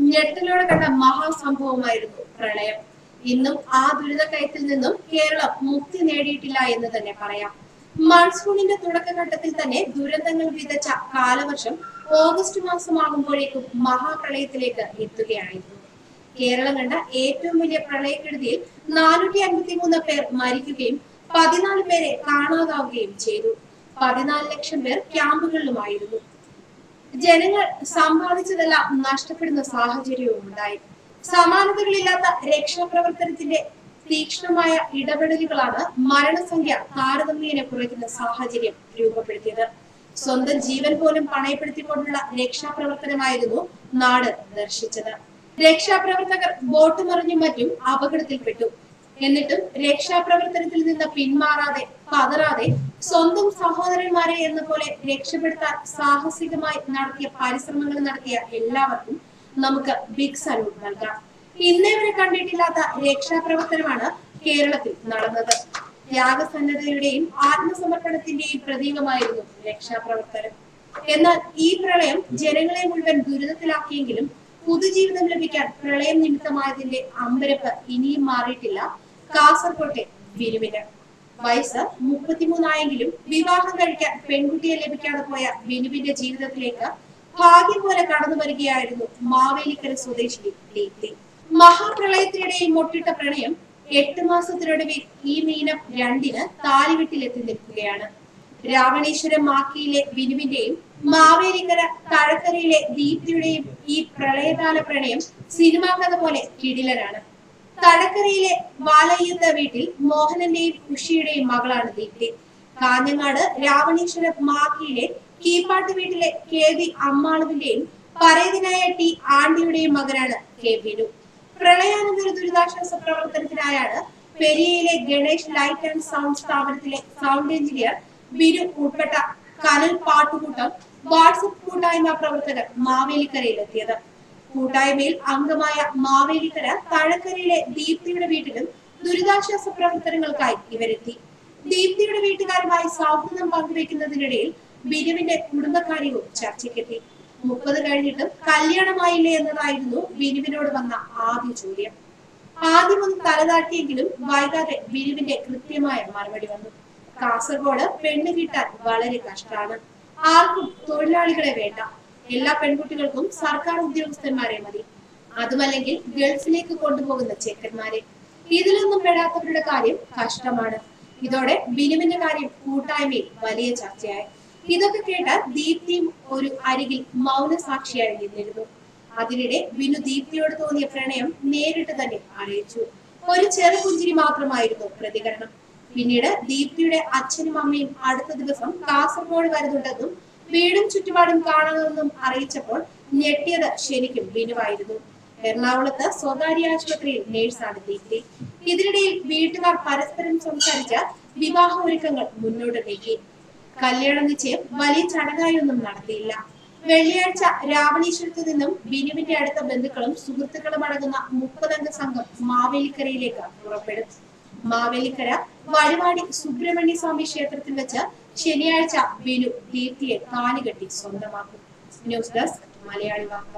ഞെട്ടലോടെ കണ്ട മഹാസംഭവമായിരുന്നു പ്രളയം. ഇന്നും ആ ദുരിതക്കയത്തിൽ നിന്നും കേരളം മുക്തി നേടിയിട്ടില്ല എന്ന് തന്നെ പറയാം. മൺസൂണിന്റെ തുടക്കഘട്ടത്തിൽ തന്നെ ദുരന്തങ്ങൾ വിതച്ച കാലവർഷം ഓഗസ്റ്റ് മാസമാകുമ്പോഴേക്കും മഹാപ്രളയത്തിലേക്ക് എത്തുകയായിരുന്നു. കേരളം കണ്ട ഏറ്റവും വലിയ പ്രളയക്കെടുതിയിൽ നാനൂറ്റി അൻപത്തി മൂന്ന് പേർ മരിക്കുകയും പതിനാല് പേരെ കാണാതാവുകയും ചെയ്തു. പതിനാല് ലക്ഷം പേർ ക്യാമ്പുകളിലുമായിരുന്നു. ജനങ്ങൾ സമ്പാദിച്ചതെല്ലാം നഷ്ടപ്പെടുന്ന സാഹചര്യവും ഉണ്ടായി. സമാനതകളില്ലാത്ത രക്ഷാപ്രവർത്തനത്തിന്റെ തീക്ഷ്ണമായ ഇടപെടലുകളാണ് മരണസംഖ്യ താരതമ്യേന കുറയ്ക്കുന്ന സാഹചര്യം രൂപപ്പെടുത്തിയത്. സ്വന്തം ജീവൻ പോലും പണയപ്പെടുത്തിക്കൊണ്ടുള്ള രക്ഷാപ്രവർത്തനമായിരുന്നു നാട് ദർശിച്ചത്. രക്ഷാപ്രവർത്തകർ ബോട്ട് മറിഞ്ഞും മറ്റും അപകടത്തിൽപ്പെട്ടു. എന്നിട്ടും രക്ഷാപ്രവർത്തനത്തിൽ നിന്ന് പിന്മാറാതെ പതറാതെ സ്വന്തം സഹോദരന്മാരെ എന്ന പോലെ രക്ഷപ്പെടുത്താൻ സാഹസികമായി നടത്തിയ പരിശ്രമങ്ങൾ നടത്തിയ എല്ലാവർക്കും നമുക്ക് ബിഗ് സല്യൂട്ട് നൽകാം. ഇന്നേ വരെ കണ്ടിട്ടില്ലാത്ത രക്ഷാപ്രവർത്തനമാണ് കേരളത്തിൽ നടന്നത്. ത്യാഗസന്നദ്ധതയുടെയും ആത്മസമർപ്പണത്തിന്റെയും പ്രതീകമായിരുന്നു രക്ഷാപ്രവർത്തനം. എന്നാൽ ഈ പ്രളയം ജനങ്ങളെ മുഴുവൻ ദുരിതത്തിലാക്കിയെങ്കിലും പുതുജീവിതം ലഭിക്കാൻ പ്രളയം നിമിത്തമായതിന്റെ അമ്പരപ്പ് ഇനിയും മാറിയിട്ടില്ല. കാസർകോട്ടെ ബിനുവിന് വയസ്സ് മുപ്പത്തിമൂന്നായെങ്കിലും വിവാഹം കഴിക്കാൻ പെൺകുട്ടിയെ ലഭിക്കാതെ പോയ ബിനുവിന്റെ ജീവിതത്തിലേക്ക് ഭാഗ്യം പോലെ കടന്നു വരികയായിരുന്നു മാവേലിക്കര സ്വദേശി ദീപ്തി മഹാപ്രളയത്തിനിടയിൽ മൊട്ടിട്ട പ്രണയം എട്ട് മാസത്തിനൊടുവിൽ ഈ മീനം രണ്ടിന് താലിവെട്ടിലെത്തി നിൽക്കുകയാണ്. രാവണേശ്വരം മാക്കിയിലെ ബിനുവിന്റെയും മാവേലിക്കര തഴക്കരയിലെ ദീപ്തിയുടെയും ഈ പ്രളയകാല പ്രണയം സിനിമാ കഥ പോലെ കിടിലനാണ്. തഴക്കരയിലെ വാലയ്യുന്ന വീട്ടിൽ മോഹനന്റെയും ഉഷിയുടെയും മകളാണ് ദീപ്തി. കാഞ്ഞങ്ങാട് രാവണീശ്വര മാക്കിയിലെ കീപ്പാട്ട് വീട്ടിലെ കെ വി അമ്മാളുവിന്റെയും പരേതിനായ ടി ആണ്ടിയുടെയും മകനാണ് കെ വിനു പ്രളയാനന്തര ദുരിതാശ്വാസ പ്രവർത്തനത്തിനായാണ് പെരിയയിലെ ഗണേഷ് ലൈറ്റ് ആൻഡ് സൗണ്ട് സ്ഥാപനത്തിലെ സൗണ്ട് എഞ്ചിനീയർ ബിനു ഉൾപ്പെട്ട കനൽ പാട്ടുകൂട്ടം വാട്സപ്പ് കൂട്ടായ്മ പ്രവർത്തകർ മാവേലിക്കരയിലെത്തിയത്. കൂട്ടായ്മയിൽ അംഗമായ മാവേലിക്കര താഴക്കരയിലെ ദീപ്തിയുടെ വീട്ടിലും ദുരിതാശ്വാസ പ്രവർത്തനങ്ങൾക്കായി ഇവരെത്തി. ദീപ്തിയുടെ വീട്ടുകാരുമായി സൗഹൃദം പങ്കുവെക്കുന്നതിനിടയിൽ ബിനുവിന്റെ കുടുംബകാര്യവും ചർച്ചയ്ക്കെത്തി. മുപ്പത് കഴിഞ്ഞിട്ടും കല്യാണമായില്ലേ എന്നതായിരുന്നു ബിനുവിനോട് വന്ന ആദ്യ ചോദ്യം. ആദ്യമൊന്ന് തലതാട്ടിയെങ്കിലും വൈകാതെ ബിനുവിന്റെ കൃത്യമായ മറുപടി വന്നു. കാസർഗോഡ് പെണ്ണ് കിട്ടാൻ വളരെ കഷ്ടമാണ് ആർക്കും തൊഴിലാളികളെ വേണ്ട. എല്ലാ പെൺകുട്ടികൾക്കും സർക്കാർ ഉദ്യോഗസ്ഥന്മാരെ മതി. അതുമല്ലെങ്കിൽ ഗൾഫിലേക്ക് കൊണ്ടുപോകുന്ന ചെക്കന്മാരെ. ഇതിലൊന്നും പെടാത്തവരുടെ കാര്യം കഷ്ടമാണ്. ഇതോടെ ബിനുവിന്റെ കാര്യം കൂട്ടായ്മയിൽ വലിയ ചർച്ചയായി. ഇതൊക്കെ കേട്ട ദീപ്തിയും ഒരു അരികിൽ മൗനസാക്ഷിയായി നിന്നിരുന്നു. അതിനിടെ ബിനു ദീപ്തിയോട് തോന്നിയ പ്രണയം നേരിട്ട് തന്നെ അറിയിച്ചു. ഒരു ചെറു പുഞ്ചിരി മാത്രമായിരുന്നു പ്രതികരണം. പിന്നീട് ദീപ്തിയുടെ അച്ഛനും അമ്മയും അടുത്ത ദിവസം കാസർഗോഡ് വരുന്നുണ്ടെന്നും വീടും ചുറ്റുപാടും കാണണമെന്നും അറിയിച്ചപ്പോൾ ഞെട്ടിയത് ശരിക്കും ബിനുവായിരുന്നു എറണാകുളത്ത് സ്വകാര്യ ആശുപത്രിയിൽ നേഴ്സാണ് ദീപ്തി ഇതിനിടയിൽ വീട്ടുകാർ പരസ്പരം സംസാരിച്ച വിവാഹ ഒരുക്കങ്ങൾ മുന്നോട്ട് നീക്കി. കല്യാണ നിശ്ചയം വലിയ ചടങ്ങായൊന്നും നടത്തിയില്ല. വെള്ളിയാഴ്ച രാവണീശ്വരത്ത് നിന്നും ബിനുവിന്റെ അടുത്ത ബന്ധുക്കളും സുഹൃത്തുക്കളും അടങ്ങുന്ന മുപ്പതംഗ സംഘം മാവേലിക്കരയിലേക്ക് പുറപ്പെടും. മാവേലിക്കര വഴിവാടി സുബ്രഹ്മണ്യ സ്വാമി ക്ഷേത്രത്തിൽ വെച്ച് ശനിയാഴ്ച ബിനു ദീപ്തിയെ താലികെട്ടി സ്വന്തമാക്കും. ന്യൂസ് ഡെസ്ക് മലയാളി വാർത്ത.